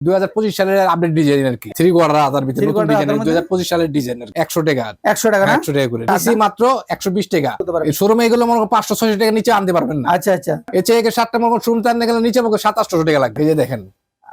দুই হাজার পঁচিশ সালের আপডেট ডিজাইন আর কি। থ্রি কোয়ার্টার হাজার ভিতরে নতুন ডিজাইন দুই হাজার পঁচিশ সালের ডিজাইন একশো টাকা। একশো টাকা একশো টাকা করে। মাত্র একশো বিশ টাকা। হতে পারে। এই শোরুমে এগুলো মনে করো পাঁচশো ছয়শো টাকা নিচে আনতে পারবেন না। আচ্ছা আচ্ছা। একে সাতটা মনে করো শোরুম আনতে গেলে নিচে সাত আটশো টাকা লাগবে। এই যে দেখেন।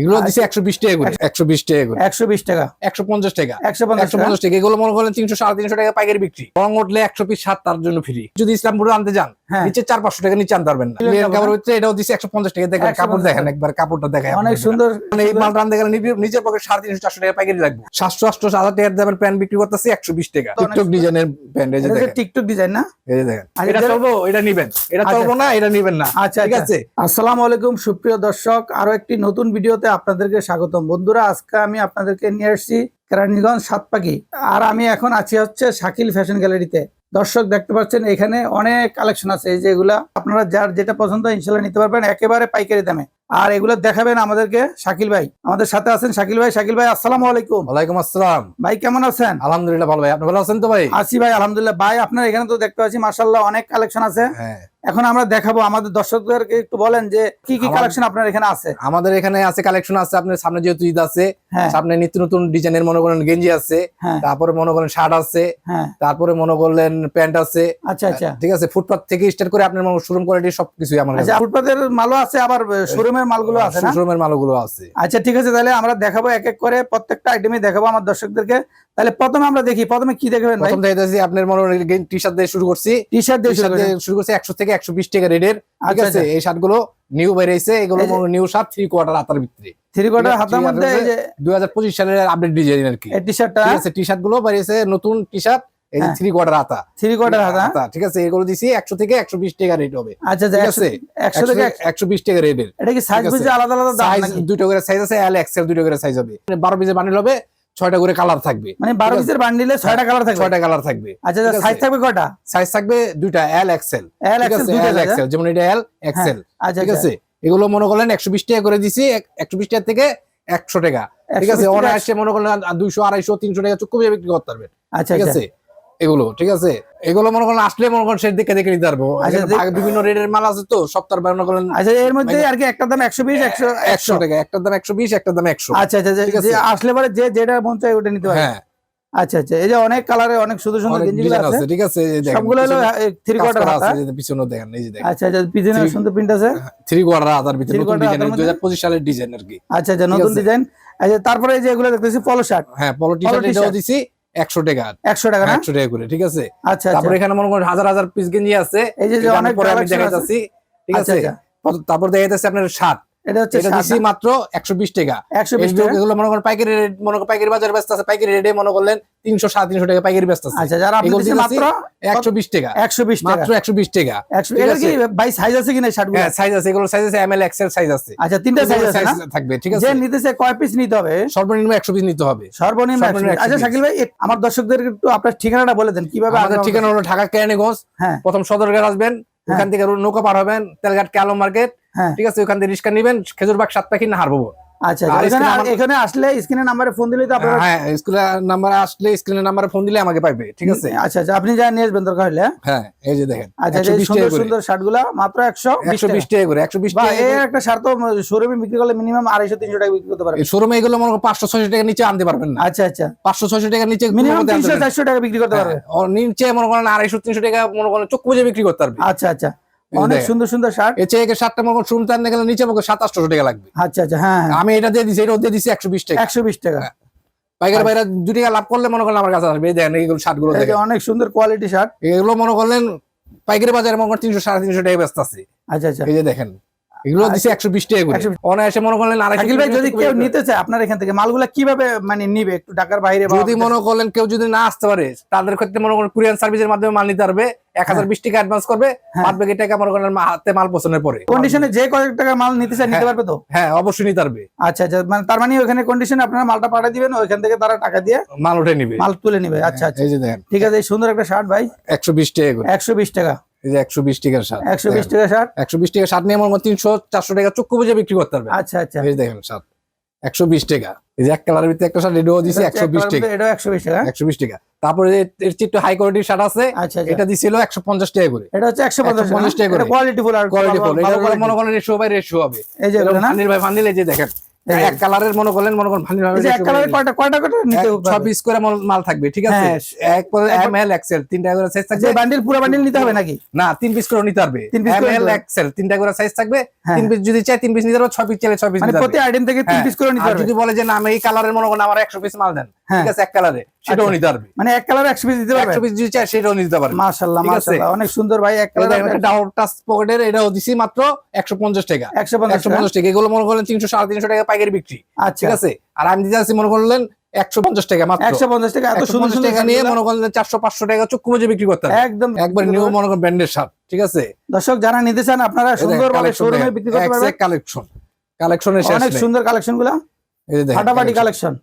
এগুলো। দিছি একশো বিশ টাকা করে একশো বিশ টাকা করে। একশো বিশ টাকা। একশো পঞ্চাশ টাকা। একশো পঞ্চাশ একশো টাকা পঞ্চাশ টাকা। এগুলো মনে করেন তিনশো সাড়ে তিনশো টাকা পাইকারি বিক্রি। রং উঠলে একশো পিস সাত তার জন্য ফ্রি যদি ইসলামপুরে আনতে যান নিচে চার পাঁচশো টাকা নিচে আনতে পারবেন কাপড়, কাপড় হচ্ছে এটাও দিচ্ছে একশো পঞ্চাশ টাকা। দেখেন কাপড় দেখেন একবার কাপড়টা দেখায় অনেক সুন্দর। মানে এই মালটা আনতে গেলে নিচের পকেট সাড়ে তিনশো চারশো টাকা পাইকারি লাগবে। সাতশো আটশো হাজার টাকার দামের প্যান্ট বিক্রি করতেছি একশো বিশ টাকা। টিকটক ডিজাইনের প্যান্ট এই যে দেখেন। টিকটক ডিজাইন না? এই যে দেখেন। এটা এটা- চলবো এটা নিবেন। এটা আচ্ছা। চলবো না এটা নিবেন না। আচ্ছা ঠিক আচ্ছা। আছে? আসসালামু আলাইকুম সুপ্রিয় দর্শক। আরও একটি নতুন ভিডিওতে আপনাদেরকে স্বাগতম। বন্ধুরা আজকে আমি আপনাদেরকে নিয়ে আসছি কেরানীগঞ্জ সাতপাকি। আর আমি এখন আছি হচ্ছে শাকিল ফ্যাশন গ্যালারিতে। দর্শক দেখতে পাচ্ছেন এখানে অনেক কালেকশন আছে। এই যে এগুলা আপনারা যার যেটা পছন্দ ইনশাল্লাহ নিতে পারবেন একেবারে পাইকারি দামে। আর এগুলো দেখাবেন আমাদেরকে শাকিল ভাই। আমাদের সাথে আছেন শাকিল ভাই। শাকিল ভাই আসসালাম আলাইকুম। ওয়ালাইকুম আসসালাম। ভাই কেমন আছেন? আলহামদুলিল্লাহ ভালো ভাই। আপনি ভালো আছেন তো ভাই? আছি ভাই আলহামদুলিল্লাহ। ভাই আপনার এখানে তো দেখতে পাচ্ছি মার্শাল্লাহ অনেক কালেকশন আছে। হ্যাঁ। এখন আমরা দেখাবো আমাদের দর্শকদেরকে একটু বলেন যে কি কি কালেকশন আপনার এখানে আছে? আমাদের এখানে আছে কালেকশন আছে আপনার সামনে যেহেতু ঈদ আছে হ্যাঁ। সামনে নিত্য নতুন ডিজাইনের মনে করেন গেঞ্জি আছে হ্যাঁ। তারপরে মনে করেন শার্ট আছে হ্যাঁ। তারপরে মনে করলেন প্যান্ট আছে। আচ্ছা আচ্ছা। ঠিক আছে ফুটপাথ থেকে স্টার্ট করে আপনার শোরুম কোয়ালিটি সবকিছুই আমার কাছে। আচ্ছা মালও আছে আবার শোরুমের মালগুলো আছে শোরুমের মালগুলো আছে। আচ্ছা ঠিক আছে তাহলে আমরা দেখাবো এক এক করে প্রত্যেকটা আইটেমই দেখাবো আমার দর্শকদেরকে। তাহলে প্রথমে আমরা দেখি প্রথমে কি দেখাবেন প্রথম দেখাইতেছি আপনার মনে করেন টি শার্ট দিয়ে শুরু করছি। টি শার্ট দিয়ে শুরু করছি একশো থেকে একশো বিশ টাকা রেডের ঠিক আচ্ছা আছে? আচ্ছা। এই শার্টগুলো নিউ বেরিয়েছে এগুলো নিউ শার্ট থ্রি কোয়ার্টার হাতার ভিতরে। থ্রি কোয়ার্টার ঠিক ঠিক মধ্যে। এই যে দুই হাজার পঁচিশ সালের আপডেট ডিজাইন আর কি। এই টি শার্টটা ঠিক আছে? টি শার্টগুলো বেরিয়েছে নতুন টি শার্ট এই যে হ্যাঁ। থ্রি কোয়ার্টার হাতা। থ্রি কোয়ার্টার হাতা। হাতা ঠিক আছে? এগুলো দিছি একশো থেকে একশো বিশ টাকা রেট হবে। আচ্ছা আচ্ছা ঠিক একশো আছে? একশো থেকে একশো বিশ টাকা রেটের এটা কি সাইজ বুঝে আলাদা আলাদা দাম সাইজ নাকি? দুটো করে সাইজ আছে এল এক্সেল দুটো করে সাইজ হবে। বারো পিসের বান্ডিল হবে ছয়টা করে কালার থাকবে। মানে বারো পিসের বান্ডিলে ছয়টা কালার থাকবে? ছয়টা কালার থাকবে। আচ্ছা সাইজ থাকবে কটা সাইজ থাকবে দুইটা এল এক্সেল এল এক্সেল যেমন এটা এল এক্সেল আচ্ছা ঠিক আচ্ছা আছে? এগুলো মনে করলেন একশো বিশ টাকা করে দিছি একশো বিশ টাকা থেকে একশো টাকা। ঠিক আছে? 120 আসছে মনে করলেন দুইশো আড়াইশো তিনশো টাকা চুক্তি বিক্রি করতে পারবেন। আচ্ছা ঠিক আচ্ছা। আছে? এগুলো ঠিক আছে? এগুলো মনে করেন আসলে মনে করেন সে দেখে দেখে নিতে পারব। আচ্ছা, ভাগ- বিভিন্ন রেটের মাল আছে তো সপ্তাহ মনে করেন আচ্ছা এর মধ্যে আর কি একটা দাম একশো বিশ একশো একশো টাকা একটার দাম একশো বিশ একটা দাম একশো। আচ্ছা আচ্ছা আসলে পরে যে যেটা মন চায় ওটা নিতে পারে হ্যাঁ। আচ্ছা আচ্ছা এই যে অনেক কালারে অনেক সুন্দর সুন্দর গেঞ্জিগুলো আছে। ঠিক আছে? সবগুলো হলো কোয়ার্টার আছে, এই পিছনে দেখেন এই যে দেখেন। আচ্ছা আচ্ছা পিছনে সুন্দর প্রিন্ট আছে? থ্রি কোয়ার্টার হাতার ভিতরে নতুন ডিজাইন হাতার দুই মধ্যে? হাজার পঁচিশ সালের ডিজাইন আর কি। আচ্ছা আচ্ছা নতুন ডিজাইন আচ্ছা তারপরে এই যে এগুলো দেখতেছি পলো শার্ট হ্যাঁ পলো টি-শার্ট এটাও দিছি। একশো টাকা। একশো টাকা একশো টাকা করে ঠিক আছে? আচ্ছা আচ্ছা। তারপরে এখানে মনে করেন হাজার হাজার পিস গেঞ্জি আছে। এই যে অনেক পরে আমি দেখাচ্ছি ঠিক আচ্ছা আছে? তারপর দেখা দেখাইতেছে আপনার শার্ট। এটা হচ্ছে দিছি মাত্র একশো বিশ টাকা। একশো বিশ এগুলো- টাকা। এগুলো মনে করেন পাইকারি রেট মনে করেন পাইকারি বাজার ব্যস্ত আছে পাইকারি রেটে মনে করলেন তিনশো সাড়ে তিনশো টাকা পাইকারি ব্যস্ত আছে। আচ্ছা যারা আপনি মাত্র একশো বিশ টাকা। একশো বিশ টাকা। মাত্র একশো বিশ টাকা। এটা কি ভাই সাইজ আছে কিনা শার্ট হ্যাঁ সাইজ আছে। এগুলো সাইজ আছে এম এল এক্সেল সাইজ আছে। আচ্ছা তিনটা সাইজ আছে না? থাকবে ঠিক যে আছে নিতেছে কয় পিস নিতে হবে? সর্বনিম্ন একশো পিস নিতে হবে। সর্বনিম্ন 100 আচ্ছা শাকিল ভাই আমার দর্শকদের একটু আপনার ঠিকানাটা বলে দেন কীভাবে আমাদের ঠিকানা হলো ঢাকা কেরানীগঞ্জ। হ্যাঁ। প্রথম সদরঘাট আসবেন। ওখান থেকে নৌকা পার হবেন তেলঘাট কালো মার্কেট হ্যাঁ। ঠিক আছে ওখান থেকে রিক্সা নিবেন খেজুরবাগ সাত পাখি না হারবো। আচ্ছা এখানে এখানে আসলে স্ক্রিনের নাম্বারে ফোন দিলেই তো আপনারা হ্যাঁ স্কুলের নাম্বার আসলে স্ক্রিনের নাম্বারে ফোন দিলে আমাকে পাইবে ঠিক আছে? আচ্ছা আচ্ছা আপনি যা নিয়ে আসবেন দরকার হলে হ্যাঁ? হ্যাঁ এই যে দেখেন আচ্ছা একশো বিশ সুন্দর সুন্দর শার্ট মাত্র একশো একশো টাকা। করে একটা শার্ট তো শোরুমে বিক্রি করলে মিনিমাম আড়াইশো তিনশো টাকা বিক্রি করতে শোরুমে এগুলো মনে টাকা নিচে আনতে পারবেন না। আচ্ছা আচ্ছা। পাঁচশো ছয়শো টাকা নিচে মিনিমাম টাকা বিক্রি করতে পারবে। হ্যাঁ, নিচে মনে করেন আড়াইশো তিনশো টাকা মনে করেন বিক্রি করতে পারবে। আচ্ছা আচ্ছা। অনেক সুন্দর সুন্দর শার্ট এর চেয়ে সাতটা করেন আনতে গেলে নিচে মনে সাত আটশো টাকা লাগবে। আচ্ছা আচ্ছা হ্যাঁ আমি এটা দিয়ে দিছি এটাও দিয়ে দিছি একশো বিশ টাকা। একশো বিশ টাকা। পাইকারি বাইরে দু টাকা লাভ করলে মনে করেন আমার কাছে আসবে। দেখেন এইগুলো শার্টগুলো অনেক সুন্দর কোয়ালিটি শার্ট এগুলো মনে করলেন পাইকারি বাজারে মনে করেন তিনশো সাড়ে তিনশো টাকা ব্যস্ত আছে আচ্ছা আচ্ছা। এই যে দেখেন। এগুলো টাকা করে। অনায়াসে মনে করলেন আড়াইশো শাকিল ভাই যদি কেউ নিতে চায় আপনার এখান থেকে মালগুলা কীভাবে মানে নিবে? একটু ঢাকার বাইরে যদি মনে করলেন কেউ যদি না আসতে পারে তাদের ক্ষেত্রে মনে করেন কুরিয়ান সার্ভিসের মাধ্যমে মাল নিতে পারবে এক হাজার বিশ টাকা অ্যাডভান্স করবে হ্যাঁ। বাদ বাকি টাকা মনে করেন হাতে মাল পছন্দের পরে। কন্ডিশনে যে কয়েক টাকা মাল নিতে চায় নিতে হ্যাঁ। পারবে তো? হ্যাঁ অবশ্যই নিতে পারবে। আচ্ছা আচ্ছা মানে তার মানে ওখানে কন্ডিশনে আপনারা মালটা পাঠিয়ে দিবেন ওইখান থেকে তারা টাকা দিয়ে মাল উঠে নিবে। মাল তুলে নিবে। আচ্ছা আচ্ছা। ঠিক আছে এই সুন্দর একটা শার্ট ভাই। একশো বিশ টাকা একশো বিশ টাকা। এই যে একশো বিশ টাকার শার্ট নিয়ে টাকা চক্ষু বুঝে বিক্রি করতে পারবে। আচ্ছা আচ্ছা। এই দেখেন শার্ট একশো বিশ টাকা। এই যে এক কালারের ভিতরে একটা শার্ট এটাও দিছে একশো বিশ টাকা। এটাও একশো বিশ টাকা। তারপরে এর এর চেয়ে একটু হাই কোয়ালিটির শার্ট আছে। আচ্ছা এটা দিছিল একশো পঞ্চাশ টাকা করে। এটা হচ্ছে একশো পঞ্চাশ 150 টাকা করে। কোয়ালিটি ফুল আর কোয়ালিটি ফুল। এটা ভালো হলো quality। মনে করেন রেশিও বাই রেশিও হবে। এই যে না? ফান্ডিল ফান্ডিল এই যে দেখেন। এক কালারের মনে করলেন মনে করেন ভালো এই যে এক কালারে কয়টা কয়টা কয়টা নিতে ছ পারবে? পিস করে মাল- থাকবে ঠিক আছে? হ্যাঁ। এক করে এম এল এক্সেল তিনটা করে সাইজ থাকবে। বান্ডিল পুরো বান্ডিল নিতে হবে নাকি? না তিন পিস করে নিতে পারবে তিন piece এম এল এক্সেল তিনটা করে সাইজ থাকবে। হ্যাঁ। তিন পিস যদি চাই তিন পিস নিতে পারবে ছয় পিস চাইলে ছয় পিস মানে প্রতি আইটেম থেকে তিন হ্যাঁ। পিস করে নিতে পারবে যদি বলে যে না আমি এই কালারের মনে করেন আমার একশো পিস মাল দেন। ঠিক আছে এক কালারে সেটাও আচ্ছা। নিতে পারবে মানে এক কালার একশো পিস দিতে পারবে? একশো পিস যদি চাই সেটাও নিতে পারবে। মাশাআল্লাহ মাশাআল্লাহ অনেক সুন্দর ভাই এক কালার ডাউন টাচ পকেটের এটাও দিছি মাত্র একশো পঞ্চাশ টাকা। একশো পঞ্চাশ একশো পঞ্চাশ টাকা। এগুলো মনে করেন তিনশো সাড়ে তিনশো টাকা পাইকারি বিক্রি আচ্ছা। ঠিক আছে? আর আমি দিতে মনে করলেন একশো পঞ্চাশ টাকা মাত্র। একশো পঞ্চাশ টাকা এত সুন্দর টাকা নিয়ে মনে করেন চারশো পাঁচশো টাকা চক্ষু বুঝে বিক্রি করতে একদম। একবার নিউ মনে করেন ব্র্যান্ডের শার্ট ঠিক আছে? দর্শক যারা নিতে চান আপনারা সুন্দরভাবে শোরুমে বিক্রি করতে পারবেন। কালেকশন কালেকশনের শেষ অনেক সুন্দর কালেকশনগুলা এই যে দেখেন, ফাটাফাটি কালেকশন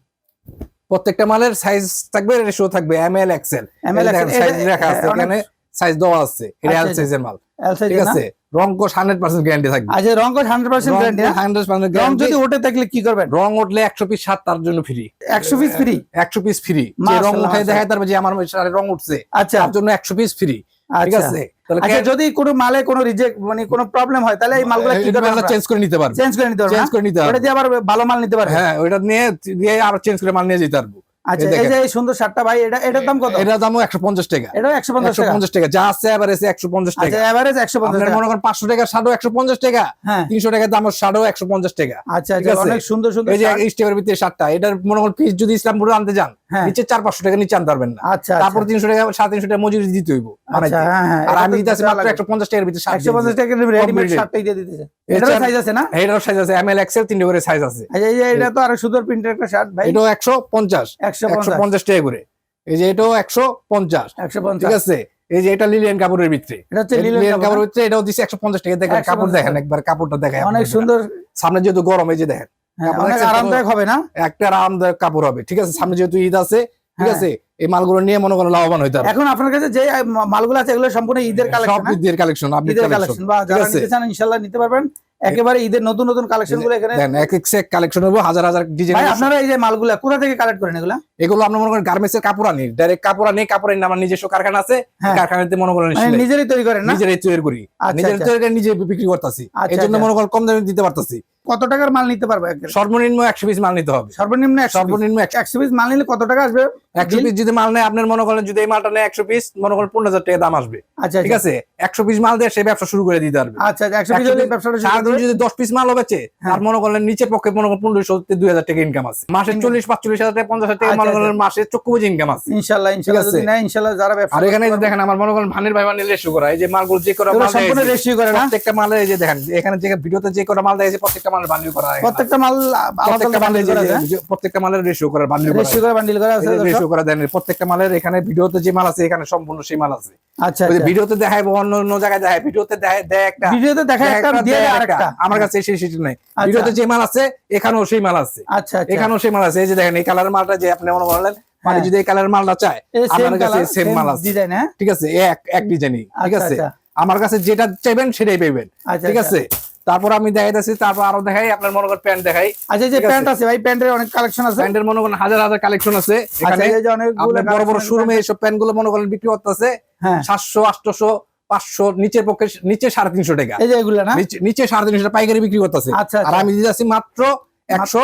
প্রত্যেকটা মালের সাইজ থাকবে রেশিও থাকবে M L XL ML size এটা- লেখা আছে এখানে সাইজ দেওয়া আছে। আচ্ছা, এল আচ্ছা। সাইজের মাল। ঠিক আছে। রং হান্ড্রেড পার্সেন্ট গ্যারান্টি থাকবে। আচ্ছা রং hundred percent guarantee hundred percent রং যদি ওঠে থাকলে কি করবেন? রং উঠলে একশো পিস শার্ট তার জন্য ফ্রি একশো পিস ফ্রি একশো পিস ফ্রি রং উঠে দেখায় তারপর যে আমার রং উঠছে আচ্ছা। তার জন্য একশো পিস ফ্রি ঠিক আচ্ছা। আছে? আচ্ছা যদি কোনো মালে কোনো রিজেক্ট মানে কোনো প্রবলেম হয় তাহলে এই মালগুলো কি চেঞ্জ করে নিতে পারবে। চেঞ্জ করে নিতে পারবেন চেঞ্জ করে নিতে পারবে। দিয়ে আবার ভালো মাল নিতে পারবেন। হ্যাঁ ওইটা নিয়ে দিয়ে আরও চেঞ্জ করে মাল নিয়ে যেতে পারব। আচ্ছা এই যে এই সুন্দর শার্টটা ভাই এটা এটার দাম কত? এটার দাম একশো পঞ্চাশ টাকা। এটাও একশো পঞ্চাশ টাকা? পঞ্চাশ টাকা। যা আছে আচ্ছা টাকা। এভারেজ টাকা। মনে করেন টাকা শাড়ো একশো পঞ্চাশ টাকা হ্যাঁ। তিনশো টাকা দাম শাড়ো একশো পঞ্চাশ টাকা। আচ্ছা আচ্ছা অনেক সুন্দর সুন্দর এই যে শার্ট। স্টেপের ভিতরে শার্টটা এটার মনে করেন পিস যদি ইসলামপুরে আনতে যান নিচে চার পাঁচশো টাকা নিচে আনতে পারবেন না। আচ্ছা তারপর তিনশো টাকা সাড়ে তিনশো টাকা মজুরি দিতে হইব। আচ্ছা হ্যাঁ হ্যাঁ আর আমি দিতে মাত্র একশো পঞ্চাশ টাকার ভিতরে একশো পঞ্চাশ টাকা রেডিমেড Completed। দিয়ে দিতেছে। এটারও সাইজ আছে না? এটার সাইজ আছে। এম এল এক্সেল তিনটে করে সাইজ আছে। আচ্ছা, এই যে এটা তো আরও সুন্দর প্রিন্টের একটা শার্ট ভাই। এটাও একশো পঞ্চাশ। একশো পঞ্চাশ। টাকা করে। এই যে এটাও একশো পঞ্চাশ। একশো ঠিক পঞ্চাশ আছে? এই যে এটা লিলিয়ান কাপড়ের ভিতরে। এটা হচ্ছে লিলিয়ান কাপড়, কাপড়ের ভিতরে এটাও দিচ্ছে একশো পঞ্চাশ টাকা। দেখেন কাপড় দেখেন একবার কাপড়টা দেখায় অনেক সুন্দর সামনে যেহেতু গরম এই যে দেখেন। হ্যাঁ, কাপড় আরামদায়ক হবে না? একটা আরামদায়ক কাপড় হবে। ঠিক আছে সামনে যেহেতু ঈদ আছে ঠিক হ্যাঁ। আছে এই মালগুলো নিয়ে মনে করেন লাভবান হইতে হবে। এখন আপনার কাছে যে মা- মালগুলো আছে এগুলো সম্পূর্ণ ঈদের সব ঈদের কালেকশন আপনি ঈদের কালেকশন কালেকশন বা যারা নিতে চান ইনশাআল্লাহ নিতে পারবেন। একেবারে ঈদের নতুন নতুন কালেকশনগুলো এখানে দেন এক এক সেক কালেকশন হবে হাজার হাজার ডিজাইন ভাই আপনারা এই যে মালগুলা কোথা থেকে কালেক্ট করেন এগুলা? মনে করেন গার্মেন্টস এর কাপড় আনি ডাইরেক্ট কাপড় আনি কাপড় আনি আমার নিজস্ব কারখানা আছে হ্যাঁ। কারখানাতে মনে করেন মানে। নিজেরই তৈরি করেন না? নিজেরাই তৈরি করি। আচ্ছা, নিজের আচ্ছা। তৈরি করে নিজে বিক্রি করতেছি। আচ্ছা, এই জন্য। মনে করেন কম দামে দিতে পারতাছি। কত টাকার মাল নিতে পারবে? সর্বনিম্ন একশো পিস মাল নিতে হবে। সর্বনিম্ন সর্বনিম্ন একশো পিস মাল নিলে কত টাকা আসবে? একশো পিস যদি মাল নেয় আপনার মনে করেন যদি এই মালটা নেয় একশো পিস মনে করেন পনেরো হাজার টাকা দাম আসবে। আচ্ছা ঠিক আছে? একশো পিস মাল দিয়ে সে ব্যবসা শুরু করে দিতে পারবে। আচ্ছা একশো পিস 100 ব্যবসাটা সারাদিন যদি দশ পিস মাল বেচে হ্যাঁ। আর মনে করেন নিচের পক্ষে মনে করেন পনেরোশো দুই হাজার টাকা ইনকাম আছে। মাসে। চল্লিশ পাঁচচল্লিশ হাজার টাকা পঞ্চাশ হাজার টাকা আচ্ছা, মনে করেন মাসে চক্ষু বুঝে ইনকাম আছে। ইনশাল্লাহ ইনশাল্লাহ। ইনশাল্লাহ যারা ব্যবসা আর এখানে দেখেন আমার মনে করেন ভানের ভাই বানিয়ে রেশিও করা। এই যে মালগুলো যে করা মাল দেয় সম্পূর্ণ রেশিও করে প্রত্যেকটা মালের এই যে দেখেন এখানে যে ভিডিওতে যে কটা মাল দেখেছে প্রত্যেকটা মালের বান্ডিল করা প্রত্যেকটা মাল প্রত্যেকটা মালের বান্ডিল করা আছে যে- যে- প্রত্যেকটা মালের রেশিও করা বান্ডিল করা রেশিও করে বান্ডিল করা আছে রেশিও করা দেন প্রত্যেকটা মালের এখানে ভিডিওতে যে মাল আছে এখানে সম্পূর্ণ সেই মাল আছে। আচ্ছা ওই যে। ভিডিওতে দেখায় অন্য অন্য জায়গায় দেখায় ভিডিওতে দেয় একটা ভিডিওতে দেখা একটা একটা, দিয়ে দেয় দেয় আরেকটা। আরেকটা। আমার কাছে সেই সেটি নাই। আচ্ছা। ভিডিওতে যে মাল আছে এখানেও সেই মাল আছে। আচ্ছা আচ্ছা। এখানেও সেই মাল আছে। এই যে দেখেন এই কালারের মালটা যে আপনি মনে করলেন মানে হ্যাঁ। যদি এই কালারের মালটা চায় এই আমার কাছে সেম মাল আছে। ডিজাইন হ্যাঁ? ঠিক আছে? এক এক ডিজাইনই ঠিক আচ্ছা, আছে। আমার কাছে যেটা চাইবেন সেটাই পাইবেন। ঠিক। আছে? তারপর আমি দেখাইতেছি তারপর আরও দেখাই আপনার মনে করেন প্যান্ট দেখাই। আচ্ছা যে প্যান্ট আছে ভাই প্যান্টের অনেক কালেকশন আছে। প্যান্টের মনে করেন হাজার হাজার কালেকশন আছে আচ্ছা এখানে। এই যে অনেকগুলো আপনার বড় বড় শোরুমে এইসব প্যান্টগুলো মনে করেন বিক্রি করতেছে হ্যাঁ। সাতশো আটশো পাঁচশো নিচের পক্ষে নিচে সাড়ে তিনশো টাকা। এই যে এগুলো না? নিচে- সাড়ে তিনশো টাকা পাইকারি বিক্রি করতেছে। আচ্ছা আর আচ্ছা আমি দিতে মাত্র একশো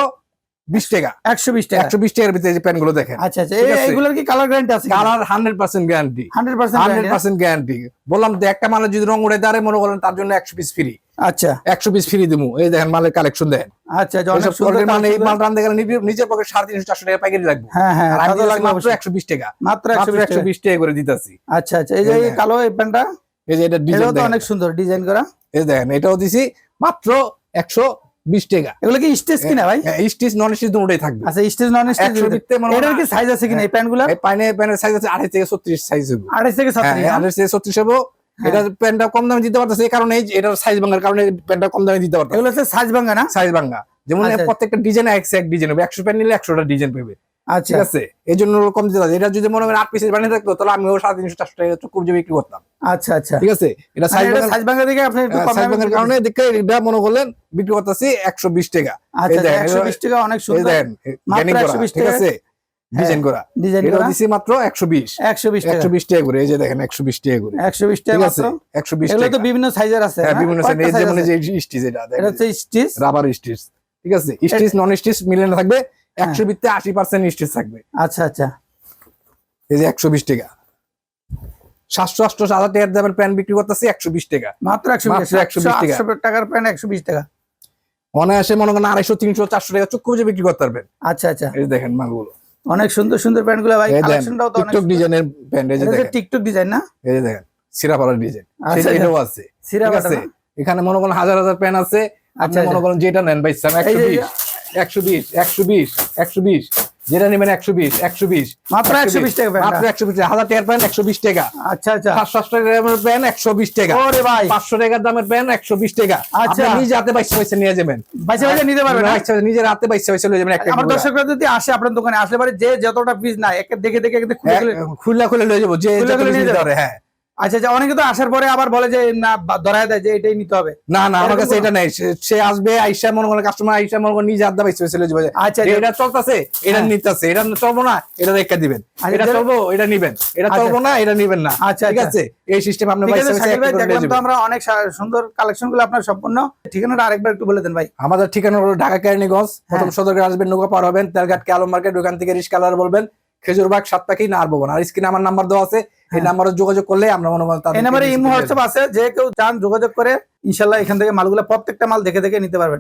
বিশ টাকা একশো বিশ টাকা। একশো বিশ টাকার ভিতরে যে প্যান্টগুলো দেখেন। আচ্ছা আচ্ছা। এগুলোর কি কালার গ্যারান্টি আছে colour hundred percent guarantee hundred percent hundred percent guarantee বললাম তো একটা মালের যদি রং উড়ে দাঁড়ে মনে করেন তার জন্য একশো পিস ফ্রি আচ্ছা। একশো পিস ফ্রি দিব এই দেখেন মালের কালেকশন দেখেন। আচ্ছা মাল নিচের পক্ষে সাড়ে তিনশো চারশো টাকা পাইকারি লাগবে। হ্যাঁ হ্যাঁ মাত্র একশো বিশ টাকা। মাত্র একশো বিশ টাকা। করে দিতেছি। আচ্ছা আচ্ছা এই যে। কালো এই প্যান্টটা? এই যে এটা ডিজাইন অনেক সুন্দর ডিজাইন করা। এই দেখেন এটাও দিছি মাত্র একশো বিশ টাকা। এগুলো কি স্টেজ কিনা ভাই? স্টিচ নন স্টিচ দুটোই থাকবে। আচ্ছা স্টেজ নন স্টেজ একশো বিশতে এটার কি সাইজ আছে কিনা এই এই সাইজ থেকে ছত্রিশ সাইজ হবে আড়াইশ থেকে হ্যাঁ আড়াই থেকে ছত্রিশ হবে হ্যাঁ। এটা প্যান্টটা কম দামে দিতে পারতেছে এই কারণে এটার সাইজ ভাঙার কারণে প্যান্টটা কম দামে দিতে পারতেছে। এগুলো হচ্ছে সাইজ না? সাইজ ভাঙা। যেমন আচ্ছা। প্রত্যেকটা ডিজাইন এক এক ডিজাইন হবে। একশো প্যান্ট নিলে একশোটা ডিজাইন পাবে। ঠিক আছে? এই জন্য কম দিতে পারছে এটা যদি মনে করেন আট পিসের বানিয়ে থাকতো তাহলে আমি ও সাড়ে তিনশো চারশো টাকা খুব যে বিক্রি করতাম। আচ্ছা আচ্ছা। ঠিক আছে? এটা সাইজ সাইজ ভাঙ্গা দিকে আপনি সাইজ ভাঙার কারণে দেখে এটা মনে করলেন বিক্রি করতেছি একশো বিশ টাকা। আচ্ছা একশো বিশ টাকা অনেক সুন্দর। দেখেন মাত্র জ্ঞানী করা ঠিক আছে? ডিজাইন করা। ডিজাইন করা। দিছি মাত্র একশো বিশ। একশো বিশ টাকা। করে এই যে দেখেন একশো বিশ টাকা করে। টাকা মাত্র। এগুলো তো বিভিন্ন সাইজের আছে হ্যাঁ বিভিন্ন কয়েকটা এই যেমন এই স্টিচ এটা এটা হচ্ছে স্টিচ রাবার স্টিচ ঠিক আছে? স্টিচ নন স্টিচ মিলানো থাকবে। একশো বিতে আশি পার্সেন্ট স্টিচ থাকবে। আচ্ছা আচ্ছা। এই যে একশো বিশ টাকা। সাতশো আটশো হাজার টাকার দামের প্যান্ট বিক্রি করতেছি একশো বিশ টাকা। মাত্র একশো 120 টাকা। টাকার প্যান্ট একশো বিশ টাকা। অনায়াসে মনে করেন আড়াইশো তিনশো চারশো টাকা চক্ষু বুঝে বিক্রি করতে পারবেন। আচ্ছা আচ্ছা। এই দেখেন মালগুলো। অনেক সুন্দর সুন্দর প্যান্টগুলো ভাই কালেকশনটাও তো অনেক টিকটক ডিজাইনের প্যান্ট এই যে দেখেন। টিকটক ডিজাইন না? এই যে দেখেন সিরাপাড়ার ডিজাইন। আচ্ছা, এটাও আছে। সিরা আছে? এখানে মনে করেন হাজার হাজার প্যান আছে। আপনি আচ্ছা, মনে করেন যেটা নেন ভাই স্যার এই একশো বিশ একশো বিশ একশো বিশ। একশো যেটা নেবেন একশো বিশ একশো বিশ। মাত্র 120 টাকা মাত্র একশো বিশ হাজার টাকার প্যান একশো বিশ টাকা। আচ্ছা আচ্ছা। সাতশো আটশো টাকার প্যান একশো বিশ টাকা। ওরে ভাই। পাঁচশো টাকার দামের একশো বিশ টাকা। আচ্ছা। আপনি নিজে হাতে বাইশে পয়সা নিয়ে যাবেন। নিতে পারবেন আচ্ছা, নিজের হাতে বাইশে পয়সা নিয়ে যাবেন আমার। দর্শকরা যদি আসে আপনার দোকানে আসলে পারে যে যতটা পিস না একে দেখে দেখে খুলে খুলে এক- খুলে খুলে লয়ে যাব। যে খুলে খুলে নিয়ে যাবে। হ্যাঁ। আচ্ছা আচ্ছা অনেকে তো আসার পরে আবার বলে যে না ধরায় দেয় যে এটাই নিতে হবে না না আমার কাছে এটা নেই সে- আসবে আইসা মনে করেন কাস্টমার আইসা মনে করেন নিজে আড্ডা পাইছে চলে যাবে আচ্ছা, আচ্ছা। এটা চলতেছে এটা হ্যাঁ। নিতেছে এটা চলবো না এটা রেখে দিবেন আচ্ছা, এটা চলবো এটা নিবেন এটা। চলবো না এটা নিবেন না আচ্ছা, ঠিক। আছে এই সিস্টেম আপনি করে দেখলাম তো আমরা অনেক সুন্দর কালেকশনগুলো আপনার সম্পূর্ণ ঠিকানাটা আরেকবার একটু বলে দেন ভাই আমাদের ঠিকানা হলো ঢাকা কেরানীগঞ্জ প্রথম হ্যাঁ। সদরঘাট আসবেন নৌকা পার হবেন তেলঘাট ক্যালম মার্কেট ওখান থেকে রিস্কালার বলবেন খেজুরবাগ সাত পাখি না আর বলব না। আর স্ক্রিনে আমার নাম্বার দেওয়া আছে এই হ্যাঁ। নাম্বারে যোগাযোগ করলে আমরা মনে হয় এই নাম্বারে ইমো হোয়াটসঅ্যাপ আছে যে কেউ চান যোগাযোগ করে ইনশাল্লাহ এখান থেকে মালগুলো প্রত্যেকটা মাল দেখে দেখে নিতে পারবেন।